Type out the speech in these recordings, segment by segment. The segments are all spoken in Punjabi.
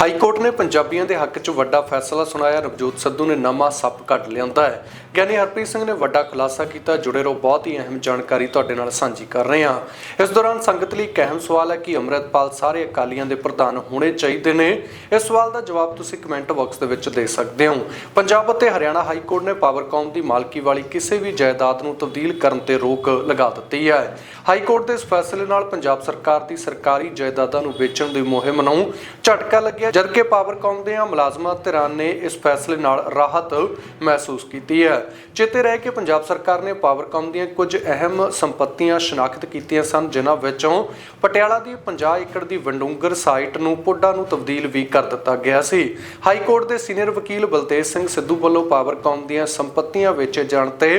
ਹਾਈ ਕੋਰਟ ਨੇ ਪੰਜਾਬੀਆਂ ਦੇ ਹੱਕ 'ਚ ਵੱਡਾ ਫੈਸਲਾ ਸੁਣਾਇਆ। ਨਵਜੋਤ ਸਿੱਧੂ ਨੇ ਨਵਾਂ ਸੱਪ ਕੱਢ ਲਿਆਂਦਾ ਹੈ। ਗਿਆਨੀ ਹਰਪ੍ਰੀਤ ਸਿੰਘ ਨੇ ਵੱਡਾ ਖੁਲਾਸਾ ਕੀਤਾ। ਜੁੜੇ ਰਹੋ ਬਹੁਤ ਹੀ ਅਹਿਮ ਜਾਣਕਾਰੀ ਤੁਹਾਡੇ ਨਾਲ ਸਾਂਝੀ ਕਰ ਰਹੇ ਹਾਂ। ਇਸ ਦੌਰਾਨ ਸੰਗਤ ਲਈ ਇੱਕ ਅਹਿਮ ਸਵਾਲ ਹੈ ਕਿ ਅੰਮ੍ਰਿਤਪਾਲ ਸਾਰੇ ਅਕਾਲੀਆਂ ਦੇ ਪ੍ਰਧਾਨ ਹੋਣੇ ਚਾਹੀਦੇ ਨੇ। ਇਸ ਸਵਾਲ ਦਾ ਜਵਾਬ ਤੁਸੀਂ ਕਮੈਂਟ ਬਾਕਸ ਦੇ ਵਿੱਚ ਦੇ ਸਕਦੇ ਹੋ। ਪੰਜਾਬ ਅਤੇ ਹਰਿਆਣਾ ਹਾਈ ਕੋਰਟ ਨੇ ਪਾਵਰਕਾਮ ਦੀ ਮਾਲਕੀ ਵਾਲੀ ਕਿਸੇ ਵੀ ਜਾਇਦਾਦ ਨੂੰ ਤਬਦੀਲ ਕਰਨ ਤੇ ਰੋਕ ਲਗਾ ਦਿੱਤੀ ਹੈ। ਹਾਈ ਕੋਰਟ ਦੇ ਇਸ ਫੈਸਲੇ ਨਾਲ ਪੰਜਾਬ ਸਰਕਾਰ ਦੀ ਸਰਕਾਰੀ ਜਾਇਦਾਦਾਂ ਨੂੰ ਵੇਚਣ ਦੀ ਮੁਹਿੰਮ ਨੂੰ ਝਟਕਾ ਲੱਗਿਆ। ਜਦਕਿ ਪਾਵਰਕਾਮ ਦੇ ਮੁਲਾਜ਼ਮਾਂ ਧਿਰਾਂ ਨੇ ਇਸ ਫੈਸਲੇ ਨਾਲ ਰਾਹਤ ਮਹਿਸੂਸ ਕੀਤੀ ਹੈ। ਚੇਤੇ ਰਹੇ ਕਿ ਪੰਜਾਬ ਸਰਕਾਰ ਨੇ ਪਾਵਰਕਾਮ ਦੀਆਂ ਕੁਝ ਅਹਿਮ ਸੰਪਤੀਆਂ ਸ਼ਨਾਖਤ ਕੀਤੀਆਂ ਸਨ, ਜਿਨ੍ਹਾਂ ਵਿੱਚੋਂ ਪਟਿਆਲਾ ਦੀ 50 ਏਕੜ ਦੀ ਵੰਡੂੰਗਰ ਸਾਈਟ ਨੂੰ ਪੁੱਡਾ ਨੂੰ ਤਬਦੀਲ ਵੀ ਕਰ ਦਿੱਤਾ ਗਿਆ ਸੀ। ਹਾਈ ਕੋਰਟ ਦੇ ਸੀਨੀਅਰ ਵਕੀਲ ਬਲਤੇਜ ਸਿੰਘ ਸਿੱਧੂ ਵੱਲੋਂ ਪਾਵਰਕਾਮ ਦੀਆਂ ਸੰਪਤੀਆਂ ਵੇਚੇ ਜਾਣ ਤੇ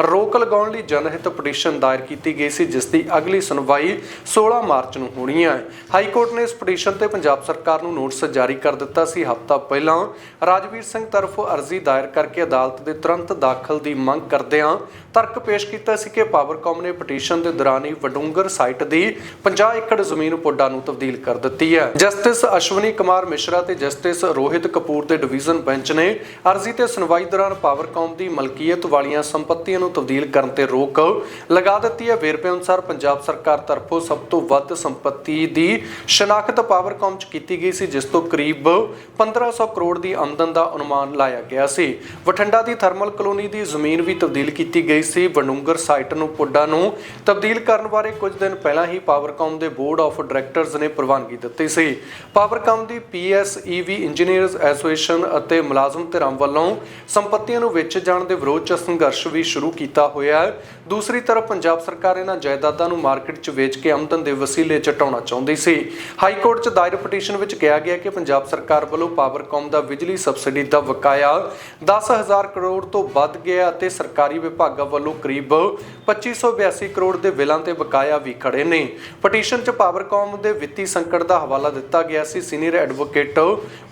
ਰੋਕ ਲਗਾਉਣ ਲਈ ਜਨਹਿਤ ਪਟੀਸ਼ਨ ਦਾਇਰ ਕੀਤੀ ਗਈ ਸੀ, ਜਿਸ ਦੀ ਅਗਲੀ ਸੁਣਵਾਈ 16 ਮਾਰਚ ਨੂੰ ਹੋਣੀ ਹੈ। ਹਾਈ ਕੋਰਟ ਨੇ ਇਸ ਪਟੀਸ਼ਨ ਤੇ ਪੰਜਾਬ ਸਰਕਾਰ ਨੂੰ ਨੋਟਿਸ ਜਾਰੀ ਕਰ ਦਿੱਤਾ ਸੀ। ਹਫ਼ਤਾ ਪਹਿਲਾਂ ਰਾਜਵੀਰ ਸਿੰਘ ਤਰਫੋਂ ਅਰਜ਼ੀ ਦਾਇਰ ਕਰਕੇ ਅਦਾਲਤ ਦੇ ਤੁਰੰਤ ਦਾਖਲ ਦੀ ਮੰਗ ਕਰਦਿਆਂ ਤਰਕ ਪੇਸ਼ ਕੀਤਾ ਸੀ ਕਿ ਪਾਵਰਕਾਮ ਨੇ ਪਟੀਸ਼ਨ ਦੇ ਦੌਰਾਨ ਹੀ ਵਡੂੰਗਰ ਸਾਈਟ ਦੀ 50 ਏਕੜ ਜ਼ਮੀਨ ਪੁੱਡਾ ਨੂੰ ਤਬਦੀਲ ਕਰ ਦਿੱਤੀ ਹੈ। ਜਸਟਿਸ ਅਸ਼ਵਨੀ ਕੁਮਾਰ ਮਿਸ਼ਰਾ ਤੇ ਜਸਟਿਸ ਰੋਹਿਤ ਕਪੂਰ ਦੇ ਡਿਵੀਜ਼ਨ ਬੈਂਚ ਨੇ ਅਰਜ਼ੀ ਤੇ ਸੁਣਵਾਈ ਦੌਰਾਨ ਪਾਵਰਕਾਮ ਦੀ ਮਲਕੀਅਤ ਵਾਲੀਆਂ ਸੰਪਤੀਆਂ ਨੂੰ ਤਬਦੀਲ ਕਰਨ ਤੇ ਰੋਕ ਲਗਾ ਦਿੱਤੀ ਹੈ। ਵੇਰਵੇ ਅਨੁਸਾਰ ਪੰਜਾਬ ਸਰਕਾਰ ਤਰਫੋਂ ਸਭ ਤੋਂ ਵੱਧ ਸੰਪਤੀ ਦੀ ਸ਼ਨਾਖਤ ਪਾਵਰਕਾਮ 'ਚ ਕੀਤੀ ਗਈ ਸੀ, ਜਿਸ ਤੋਂ ਕਰੀਬ 1500 ਕਰੋੜ ਦੀ ਆਮਦਨ ਦਾ ਅਨੁਮਾਨ ਲਾਇਆ ਗਿਆ ਸੀ। ਬਠਿੰਡਾ ਦੀ ਥਰਮਲ ਕਲੋਨੀ ਦੀ ਜ਼ਮੀਨ ਵੀ ਤਬਦੀਲ ਕੀਤੀ ਗਈ ਸੀ। ਵਡੂੰਗਰ ਸਾਈਟ ਨੂੰ ਪੁੱਡਾ ਨੂੰ ਤਬਦੀਲ ਕਰਨ ਬਾਰੇ ਕੁਝ ਦਿਨ ਪਹਿਲਾਂ ਹੀ ਪਾਵਰਕਾਮ ਦੇ ਬੋਰਡ ਆਫ ਡਾਇਰੈਕਟਰਸ ਨੇ ਪ੍ਰਵਾਨਗੀ ਦਿੱਤੀ ਸੀ। ਪਾਵਰਕਾਮ ਦੀ ਪੀਐਸਈਵੀ ਇੰਜੀਨੀਅਰਸ ਐਸੋਸੀਏਸ਼ਨ ਅਤੇ ਮੁਲਾਜ਼ਮ ਧਿਰਾਂ ਵੱਲੋਂ ਸੰਪਤੀਆਂ ਨੂੰ ਵੇਚੇ ਜਾਣ ਦੇ ਵਿਰੋਧ 'ਚ ਸੰਘਰਸ਼ ਵੀ ਸ਼ੁਰੂ ਕੀਤਾ ਹੋਇਆ ਹੈ। ਦੂਸਰੀ ਤਰਫ ਪੰਜਾਬ ਸਰਕਾਰ ਇਹਨਾਂ ਜਾਇਦਾਦਾਂ ਨੂੰ ਮਾਰਕੀਟ 'ਚ ਵੇਚ ਕੇ ਆਮਦਨ ਦੇ ਵਸੀਲੇ ਚਟਾਉਣਾ ਚਾਹੁੰਦੀ ਸੀ। ਹਾਈ ਕੋਰਟ 'ਚ ਦਾਇਰ ਪਟੀਸ਼ਨ ਵਿੱਚ ਕਿਹਾ ਗਿਆ ਕਿ ਪੰਜਾਬ ਸਰਕਾਰ ਵੱਲੋਂ ਪਾਵਰਕਾਮ ਦਾ ਬਿਜਲੀ ਸਬਸਿਡੀ ਦਾ ਬਕਾਇਆ 10000 ਕਰੋੜ ਤੋਂ ਵੱਧ ਗਿਆ ਅਤੇ ਸਰਕਾਰੀ ਵਿਭਾਗਾਂ ਵੱਲੋਂ ਕਰੀਬ 2582 ਕਰੋੜ ਦੇ ਬਿੱਲਾਂ ਤੇ ਬਕਾਇਆ ਵੀ ਖੜੇ ਨੇ। ਪਟੀਸ਼ਨ 'ਚ ਪਾਵਰਕਾਮ ਦੇ ਵਿੱਤੀ ਸੰਕਟ ਦਾ ਹਵਾਲਾ ਦਿੱਤਾ ਗਿਆ ਸੀ। ਸੀਨੀਅਰ ਐਡਵੋਕੇਟ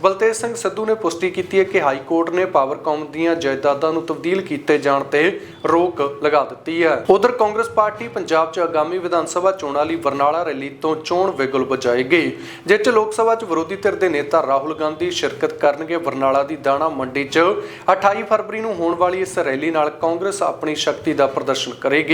ਬਲਤੇਜ ਸਿੰਘ ਸਿੱਧੂ ਨੇ ਪੁਸ਼ਟੀ ਕੀਤੀ ਹੈ ਕਿ ਹਾਈ ਕੋਰਟ ਨੇ ਪਾਵਰਕਾਮ ਦੀਆਂ ਜਾਇਦਾਦਾਂ ਨੂੰ ਤਬਦੀਲ ਕੀਤੇ ਜਾਣ ਤੇ ਰੋਕ ਲਗਾ ਦਿੱਤੀ ਹੈ। ਉਧਰ ਕਾਂਗਰਸ ਪਾਰਟੀ ਪੰਜਾਬ 'ਚ ਆਗਾਮੀ ਵਿਧਾਨ ਸਭਾ ਚੋਣਾਂ ਲਈ ਬਰਨਾਲਾ ਰੈਲੀ ਤੋਂ ਚੋਣ ਵਿਗਲ ਵਜਾਏਗੀ ਜਿਸ 'ਚ ਲੋਕ ਸਭਾ 'ਚ ਵਿਰੋਧੀ ਧਿਰ ਦੇ ਨੇਤਾ ਰਾਹੁਲ ਗਾਂਧੀ ਸ਼ਿਰਕਤ ਕਰਨਗੇ। ਬਰਨਾਲਾ ਦੀ ਦਾਣਾ ਮੰਡੀ 'ਚ 28 ਫਰਵਰੀ ਨੂੰ ਹੋਣ ਵਾਲੀ ਇਸ ਰੈਲੀ ਨਾਲ ਕਾਂਗਰਸ ਆਪਣੀ ਸ਼ਕਤੀ ਦਾ ਪ੍ਰਦਰਸ਼ਨ ਕਰੇਗੀ।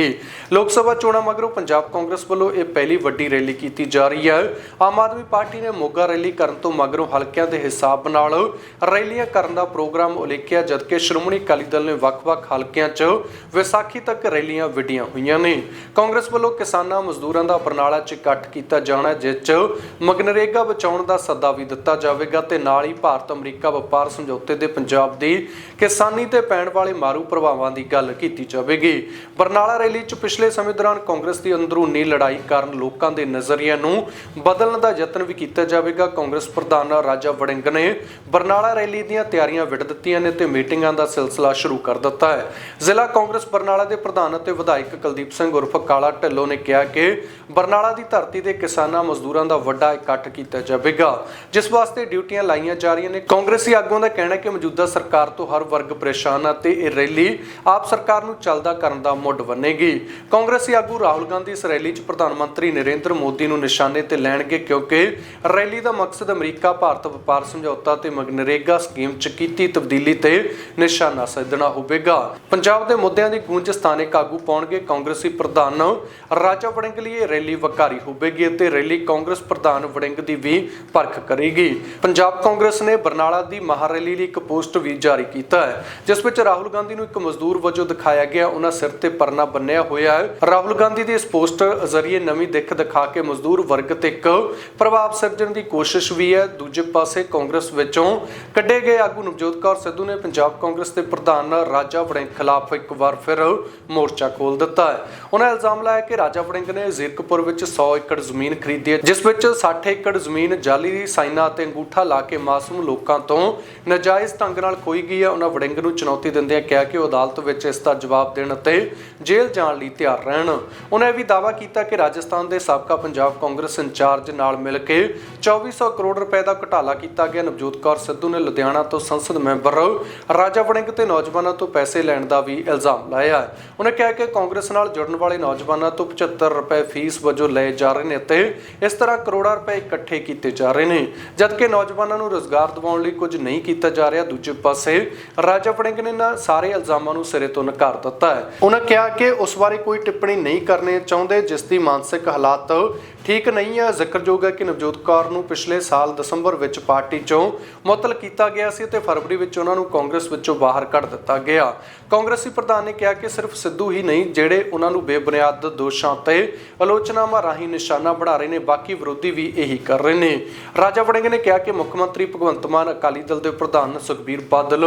ਲੋਕ ਸਭਾ ਚੋਣਾਂ ਮਗਰੋਂ ਪੰਜਾਬ ਕਾਂਗਰਸ ਵੱਲੋਂ ਇਹ ਪਹਿਲੀ ਵੱਡੀ ਰੈਲੀ ਕੀਤੀ ਜਾ ਰਹੀ ਹੈ। ਆਮ ਆਦਮੀ ਪਾਰਟੀ ਨੇ ਮੋਗਾ ਰੈਲੀ ਕਰਨ ਤੋਂ ਮਗਰੋਂ ਹਲਕਿਆਂ ਦੇ ਹਿਸਾਬ ਨਾਲ ਰੈਲੀਆਂ ਕਰਨ ਦਾ ਪ੍ਰੋਗਰਾਮ ਉਲੀਕਿਆ ਜਦਕਿ ਸ਼੍ਰੋਮਣੀ ਅਕਾਲੀ ਦਲ ਨੇ ਵੱਖ-ਵੱਖ ਹਲਕਿਆਂ 'ਚ ਵਿਸਾਖੀ ਤੱਕ ਰੈਲੀਆਂ ਵਿੱਢੀਆਂ ਹੋਈਆਂ ਨੇ। ਕਾਂਗਰਸ ਵੱਲੋਂ ਕਿਸਾਨਾਂ ਮਜ਼ਦੂਰਾਂ ਦਾ ਬਰਨਾਲਾ 'ਚ ਇਕੱਠ ਕੀਤਾ ਜਾਣਾ ਜਿਸ 'ਚ ਮਗਨਰੇਗਾ ਬਚਾਉਣ ਦਾ ਸੱਦਾ ਵੀ ਦਿੱਤਾ ਜਾਵੇਗਾ ਤੇ ਨਾਲ ਹੀ ਭਾਰਤ ਅਮਰੀਕਾ ਵਪਾਰ ਸਮਝੌਤੇ ਦੇ ਪੰਜਾਬ ਦੀ ਕਿਸਾਨੀ ਤੇ ਪੈਣ ਵਾਲੇ ਮਾਰੂ ਪ੍ਰਭਾਵਾਂ ਦੀ ਗੱਲ ਕੀਤੀ ਜਾਵੇਗੀ। ਬਰਨਾਲਾ ਰੈਲੀ 'ਚ ਪਿਛਲੇ ਸਮੇਂ ਦੌਰਾਨ ਕਾਂਗਰਸ ਦੀ ਅੰਦਰੂਨੀ ਲੜਾਈ ਕਾਰਨ ਲੋਕਾਂ ਦੇ ਨਜ਼ਰੀਏ ਨੂੰ ਬਦਲਣ ਦਾ ਯਤਨ ਵੀ ਕੀਤਾ ਜਾਵੇਗਾ। ਕਾਂਗਰਸ ਪ੍ਰਧਾਨ ਰਾਜਾ ਵੜਿੰਗ ਨੇ ਬਰਨਾਲਾ ਰੈਲੀ ਦੀਆਂ ਤਿਆਰੀਆਂ ਵਿੱਢ ਦਿੱਤੀਆਂ ਨੇ ਤੇ ਮੀਟਿੰਗਾਂ ਦਾ ਸਿਲਸਿਲਾ ਸ਼ੁਰੂ ਕਰ ਦਿੱਤਾ ਹੈ। ਜ਼ਿਲ੍ਹਾ ਕਾਂਗਰਸ ਬਰਨਾਲਾ ਦੇ ਪ੍ਰਧਾਨ ਅਤੇ ਵਿਧਾਇਕ ਕੁਲਦੀਪ ਸਿੰਘ ਉਰਫ ਕਾਲਾ ਢਿੱਲੋਂ ਨੇ ਕਿਹਾ ਕਿ ਬਰਨਾਲਾ ਦੀ ਧਰਤੀ ਦੇ ਕਿਸਾਨਾਂ ਮਜ਼ਦੂਰਾਂ ਦਾ ਵੱਡਾ ਇਕੱਠ ਕੀਤਾ ਜਾਵੇਗਾ, ਜਿਸ ਵਾਸਤੇ ਡਿਊਟੀਆਂ ਲਾਈਆਂ ਜਾ ਰਹੀਆਂ ਨੇ। ਕਾਂਗਰਸੀ ਆਗੂਆਂ ਦਾ ਕਹਿਣਾ ਹੈ ਕਿ ਮੌਜੂਦਾ ਸਰਕਾਰ ਤੋਂ ਹਰ ਵਰਗ ਪਰੇਸ਼ਾਨ ਹੈ ਤੇ ਇਹ ਰੈਲੀ ਆਪ ਸਰਕਾਰ ਨੂੰ ਚੱਲਦਾ ਕਰਨ ਦਾ ਮੁੱਢ ਬੰਨੇ ਬਣੇਗੀ ਕਾਂਗਰਸੀ ਆਗੂ ਰਾਹੁਲ ਗਾਂਧੀ ਇਸ ਰੈਲੀ 'ਚ ਪ੍ਰਧਾਨ ਮੰਤਰੀ ਨਰਿੰਦਰ ਮੋਦੀ ਨੂੰ ਨਿਸ਼ਾਨੇ ਤੇ ਲੈਣਗੇ ਕਿਉਂਕਿ ਰੈਲੀ ਦਾ ਮਕਸਦ ਅਮਰੀਕਾ, ਭਾਰਤ ਵਪਾਰ ਸਮਝੌਤਾ ਤੇ ਮਗਨਰੇਗਾ ਸਕੀਮ 'ਚ ਕੀਤੀ ਤਬਦੀਲੀ ਤੇ ਨਿਸ਼ਾਨਾ ਸਾਧਣਾ ਹੋਵੇਗਾ। ਪੰਜਾਬ ਦੇ ਮੁੱਦਿਆਂ ਦੀ ਗੂੰਜ ਸਥਾਨਕ ਆਗੂ ਪਾਉਣਗੇ ਕਾਂਗਰਸੀ ਪ੍ਰਧਾਨ। ਰਾਜਾ ਵੜਿੰਗ ਲਈ ਇਹ ਰੈਲੀ ਵਕਾਰੀ ਹੋਵੇਗੀ ਅਤੇ ਰੈਲੀ ਕਾਂਗਰਸ ਪ੍ਰਧਾਨ ਵੜਿੰਗ ਦੀ ਵੀ ਪਰਖ ਕਰੇਗੀ। ਪੰਜਾਬ ਕਾਂਗਰਸ ਨੇ ਬਰਨਾਲਾ ਦੀ ਮਹਾਰੈਲੀ ਲਈ ਇੱਕ ਪੋਸਟ ਵੀ ਜਾਰੀ ਕੀਤਾ ਹੈ, ਜਿਸ ਵਿੱਚ ਰਾਹੁਲ ਗਾਂਧੀ ਨੂੰ ਇੱਕ ਮਜ਼ਦੂਰ ਵਜੋਂ ਦਿਖਾਇਆ ਗਿਆ। ਉਹਨਾਂ ਸਿਰ ਤੇ ਪਰਨਾ ਬੰਨਿਆ ਹੋਇਆ ਹੈ। ਰਾਹੁਲ ਗਾਂਧੀ ਦੀ ਇਸ ਪੋਸਟਰ ਜ਼ਰੀਏ ਨਵੀਂ ਦਿੱਖ ਦਿਖਾ ਕੇ ਮਜ਼ਦੂਰ ਵਰਗ ਤੇ ਇੱਕ ਪ੍ਰਭਾਵ ਸਿਰਜਣ ਦੀ ਕੋਸ਼ਿਸ਼ ਵੀ ਹੈ। ਦੂਜੇ ਪਾਸੇ ਕਾਂਗਰਸ ਵਿੱਚੋਂ ਕੱਢੇ ਗਏ ਆਗੂ ਨਵਜੋਤ ਕੌਰ ਸਿੱਧੂ ਨੇ ਪੰਜਾਬ ਕਾਂਗਰਸ ਦੇ ਪ੍ਰਧਾਨ ਰਾਜਾ ਵੜਿੰਗ ਖਿਲਾਫ ਇੱਕ ਵਾਰ ਫਿਰ ਮੋਰਚਾ ਖੋਲ ਦਿੱਤਾ ਹੈ। ਉਹਨਾਂ ਇਲਜ਼ਾਮ ਲਾਇਆ ਕਿ ਰਾਜਾ ਵੜਿੰਗ ਨੇ ਜ਼ੀਰਕਪੁਰ ਵਿੱਚ 100 ਏਕੜ ਜ਼ਮੀਨ ਖਰੀਦੀ ਹੈ, ਜਿਸ ਵਿੱਚ 60 ਏਕੜ ਜ਼ਮੀਨ ਜਾਲੀ ਸਾਈਨਾ ਅਤੇ ਅੰਗੂਠਾ ਲਾ ਕੇ ਮਾਸੂਮ ਲੋਕਾਂ ਤੋਂ ਨਜਾਇਜ਼ ਢੰਗ ਨਾਲ ਖੋਈ ਗਈ ਹੈ। ਉਹਨਾਂ ਵੜਿੰਗ ਨੂੰ ਚੁਣੌਤੀ ਦਿੰਦਿਆਂ ਕਿਹਾ ਕਿ ਉਹ ਅਦਾਲਤ ਵਿੱਚ ਇਸ ਦਾ ਜਵਾਬ ਦੇਣ ਅਤੇ ਜੇਲ੍ਹ ਜੇਲ੍ਹ ਜਾਣ ਲਈ ਤਿਆਰ ਰਹਿਣ। ਉਹਨਾਂ ਇਹ ਵੀ ਦਾਅਵਾ ਕੀਤਾ ਕਿ ਰਾਜਸਥਾਨ ਦੇ ਸਾਬਕਾ ਪੰਜਾਬ ਕਾਂਗਰਸ ਇੰਚਾਰਜ ਨਾਲ ਮਿਲ ਕੇ 2400 ਕਰੋੜ ਰੁਪਏ ਦਾ ਘੁਟਾਲਾ ਕੀਤਾ ਗਿਆ। ਨਵਜੋਤ ਕੌਰ ਸਿੱਧੂ ਨੇ ਲੁਧਿਆਣਾ ਤੋਂ ਸੰਸਦ ਮੈਂਬਰ, ਰਾਜਾ ਵੜਿੰਗ ਤੇ ਨੌਜਵਾਨਾਂ ਤੋਂ ਪੈਸੇ ਲੈਣ ਦਾ ਵੀ ਇਲਜ਼ਾਮ ਲਾਇਆ। ਹੈ ਕਿਹਾ ਕਿ ਕਾਂਗਰਸ ਨਾਲ ਜੁੜਨ ਵਾਲੇ ਨੌਜਵਾਨਾਂ ਤੋਂ 75 ਰੁਪਏ ਫੀਸ ਵਜੋਂ ਲਏ ਜਾ ਰਹੇ ਨੇ ਅਤੇ ਇਸ ਤਰ੍ਹਾਂ ਕਰੋੜਾਂ ਰੁਪਏ ਇਕੱਠੇ ਕੀਤੇ ਜਾ ਰਹੇ ਨੇ। ਜਦਕਿ ਨੌਜਵਾਨਾਂ ਨੂੰ ਰੋਜ਼ਗਾਰ ਦਿਵਾਉਣ ਲਈ ਕੁਝ ਨਹੀਂ ਕੀਤਾ ਜਾ ਰਿਹਾ, ਦੂਜੇ ਪਾਸੇ ਰਾਜਾ ਵੜਿੰਗ ਨੇ ਨਾ ਸਾਰੇ ਇਲਜ਼ਾਮਾਂ ਨੂੰ ਸਿਰੇ ਤੋਂ ਨਕਾਰ ਦਿੱਤਾ ਹੈ। ਉਹਨਾਂ ਕਿਹਾ ਕਿ ਉਸ ਬਾਰੇ ਕੋਈ ਟਿੱਪਣੀ ਨਹੀਂ ਕਰਨੀ ਚਾਹੁੰਦੇ ਜਿਸ ਦੀ ਮਾਨਸਿਕ ਹਾਲਾਤ ਠੀਕ ਨਹੀਂ ਹੈ ਜ਼ਿਕਰਯੋਗ ਹੈ ਕਿ ਨਵਜੋਤ ਕੌਰ ਨੂੰ ਪਿਛਲੇ ਸਾਲ ਦਸੰਬਰ ਵਿੱਚ ਪਾਰਟੀ ਚੋਂ ਮੁਅੱਤਲ ਕੀਤਾ ਗਿਆ ਸੀ ਤੇ ਫਰਵਰੀ ਵਿੱਚ ਉਹਨਾਂ ਨੂੰ ਕਾਂਗਰਸ ਵਿੱਚੋਂ ਬਾਹਰ ਕੱਢ ਦਿੱਤਾ ਗਿਆ। ਕਾਂਗਰਸੀ ਪ੍ਰਧਾਨ ਨੇ ਕਿਹਾ ਕਿ ਸਿਰਫ ਸਿੱਧੂ ਹੀ ਨਹੀਂ, ਜਿਹੜੇ ਉਹਨਾਂ ਨੂੰ ਬੇਬੁਨਿਆਦ ਦੋਸ਼ਾਂ ਤੇ ਆਲੋਚਨਾਵਾਂ ਰਾਹੀਂ ਨਿਸ਼ਾਨਾ ਬਣਾ ਰਹੇ ਨੇ, ਬਾਕੀ ਵਿਰੋਧੀ ਵੀ ਇਹੀ ਕਰ ਰਹੇ ਨੇ। ਰਾਜਾ ਵੜਿੰਗ ਨੇ ਕਿਹਾ ਕਿ ਮੁੱਖ ਮੰਤਰੀ ਭਗਵੰਤ ਮਾਨ ਅਕਾਲੀ ਦਲ ਦੇ ਪ੍ਰਧਾਨ ਸੁਖਬੀਰ ਬਾਦਲ,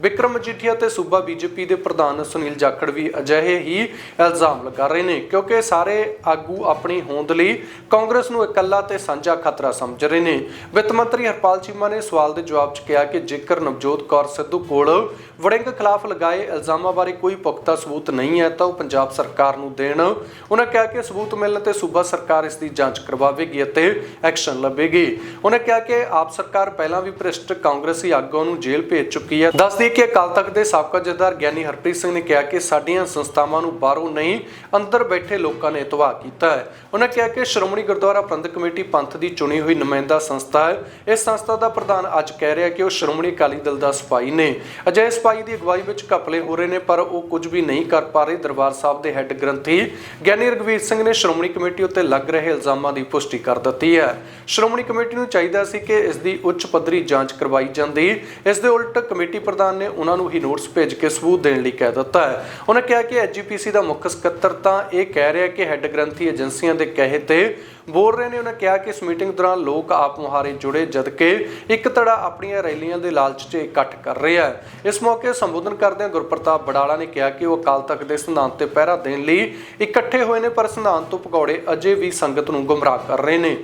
ਵਿਕਰਮ ਮਜੀਠੀਆ ਤੇ ਸੂਬਾ ਬੀਜੇਪੀ ਦੇ ਪ੍ਰਧਾਨ ਸੁਨੀਲ ਜਾਖੜ ਵੀ ਅਜਿਹੇ ਹੀ ਇਲਜ਼ਾਮ ਲਗਾ ਰਹੇ ਨੇ, ਕਿਉਂਕਿ ਸਾਰੇ ਆਗੂ ਆਪਣੀ ਹੋਂਦ ਲਈ ਕਾਂਗਰਸ ਨੂੰ ਇਕੱਲਾ ਤੇ ਸਾਂਝਾ ਖਤਰਾ ਸਮਝ ਰਹੇ ਨੇ। ਵਿੱਤ ਮੰਤਰੀ ਹਰਪਾਲ ਚੀਮਾ ਨੇ ਸਵਾਲ ਦੇ ਜਵਾਬ 'ਚ ਕਿਹਾ ਕਿ ਜੇਕਰ ਨਵਜੋਤ ਕੌਰ ਸਿੱਧੂ ਕੋਲ ਵੜਿੰਗ ਖਿਲਾਫ ਲਗਾਏ ਇਲਜ਼ਾਮਾਂ ਬਾਰੇ ਕੋਈ ਪੁਖਤਾ ਸਬੂਤ ਨਹੀਂ ਹੈ, ਤਾਂ ਉਹ ਪੰਜਾਬ ਸਰਕਾਰ ਨੂੰ ਦੇਣ। ਉਹਨਾਂ ਕਿਹਾ ਕਿ ਸਬੂਤ ਮਿਲਣ ਤੇ ਸੂਬਾ ਸਰਕਾਰ ਇਸ ਦੀ ਜਾਂਚ ਕਰਵਾਵੇਗੀ ਅਤੇ ਐਕਸ਼ਨ ਲਵੇਗੀ ਉਹਨਾਂ ਕਿਹਾ ਕਿ ਆਪ ਸਰਕਾਰ ਪਹਿਲਾਂ ਵੀ ਭ੍ਰਿਸ਼ਟ ਕਾਂਗਰਸੀ ਆਗੂਆਂ ਨੂੰ ਜੇਲ੍ਹ ਭੇਜ ਚੁੱਕੀ ਹੈ। ਦੱਸਦੀ ਕਿ ਅਕਾਲ ਤਖਤ ਦੇ ਸਾਬਕਾ ਜਥੇਦਾਰ ਗਿਆਨੀ ਹਰਪ੍ਰੀਤ ਸਿੰਘ ਨੇ ਕਿਹਾ ਕਿ ਸਾਡੀਆਂ ਸੰਸਥਾਵਾਂ ਨੂੰ ਬਾਹਰੋਂ ਨਹੀਂ, ਅੰਦਰ ਬੈਠੇ ਲੋਕਾਂ ਨੇ ਤਬਾਹ ਕੀਤਾ ਹੈ। ਉਹਨਾਂ ਕਿਹਾ ਕਿ ਸ਼੍ਰੋਮਣੀ ਗੁਰਦੁਆਰਾ ਪ੍ਰਬੰਧਕ ਕਮੇਟੀ ਪੰਥ ਦੀ ਚੁਣੀ ਹੋਈ ਨੁਮਾਇੰਦਾ ਸੰਸਥਾ ਹੈ। ਇਸ ਸੰਸਥਾ ਦਾ ਪ੍ਰਧਾਨ ਅੱਜ ਕਹਿ ਰਿਹਾ ਕਿ ਉਹ ਸ਼੍ਰੋਮਣੀ ਅਕਾਲੀ ਦਲ ਦਾ ਸਿਪਾਹੀ ਨੇ। ਅਜਿਹੇ ਸਿਪਾਹੀ ਦੀ ਅਗਵਾਈ ਵਿੱਚ ਘਪਲੇ ਹੋ ਰਹੇ ਨੇ, ਪਰ ਉਹ ਕੁਝ ਵੀ ਨਹੀਂ ਕਰ ਪਾ ਰਹੇ। ਦਰਬਾਰ ਸਾਹਿਬ ਦੇ ਹੈੱਡ ਗ੍ਰੰਥੀ ਗਿਆਨੀ ਰਗਵੀਰ ਸਿੰਘ ਨੇ ਸ਼੍ਰੋਮਣੀ ਕਮੇਟੀ ਉੱਤੇ ਲੱਗ ਰਹੇ ਇਲਜ਼ਾਮਾਂ ਦੀ ਪੁਸ਼ਟੀ ਕਰ ਦਿੱਤੀ ਹੈ। ਸ਼੍ਰੋਮਣੀ ਕਮੇਟੀ ਨੂੰ ਚਾਹੀਦਾ ਸੀ ਕਿ ਇਸ ਦੀ ਉੱਚ ਪੱਧਰੀ ਜਾਂਚ ਕਰਵਾਈ ਜਾਂਦੀ। ਇਸ ਦੇ ਉਲਟ ਕਮੇਟੀ ਪ੍ਰਧਾਨ ਨੇ ਉਹਨਾਂ ਨੂੰ ਹੀ ਨੋਟਿਸ ਭੇਜ ਕੇ ਸਬੂਤ ਦੇਣ ਲਈ ਕਹਿ ਦਿੱਤਾ ਹੈ। ਉਹਨਾਂ ਕਿਹਾ ਕਿ ਐਜੀਪੀਸੀ ਦਾ ਮੁੱਖ ਸਕੱਤਰ ਤਾਂ ਇਹ ਕਹਿ ਰਿਹਾ ਕਿ ਹੈੱਡ ਗ੍ਰੰਥੀ ਏਜੰਸੀਆਂ ਦੇ ਕਹੇ ਤੇ ਬੋਲ ਰਹੇ ਨੇ, ਉਹਨਾਂ ਕਿਹਾ ਕਿ ਇਸ ਮੀਟਿੰਗ ਦੌਰਾਨ ਲੋਕ ਆਪ ਮੁਹਾਰੇ ਜੁੜੇ, ਜਦਕਿ ਇੱਕ ਧੜਾ ਆਪਣੀਆਂ ਰੈਲੀਆਂ ਦੇ ਲਾਲਚ 'ਚ ਇਕੱਠ ਕਰ ਰਿਹਾ ਹੈ। ਇਸ ਮੌਕੇ ਸੰਬੋਧਨ ਕਰਦਿਆਂ ਗੁਰਪ੍ਰਤਾਪ ਬੜਾਲਾ ਨੇ ਕਿਹਾ ਕਿ ਉਹ ਅਕਾਲ ਤਖਤ ਦੇ ਸਿਧਾਂਤ ਤੇ ਪਹਿਰਾ ਦੇਣ ਲਈ ਇਕੱਠੇ ਹੋਏ ਨੇ, ਪਰ ਸਿਧਾਂਤ ਤੋਂ ਪਕੌੜੇ ਅਜੇ ਵੀ ਸੰਗਤ ਨੂੰ ਗੁੰਮਰਾਹ ਕਰ ਰਹੇ ਨੇ।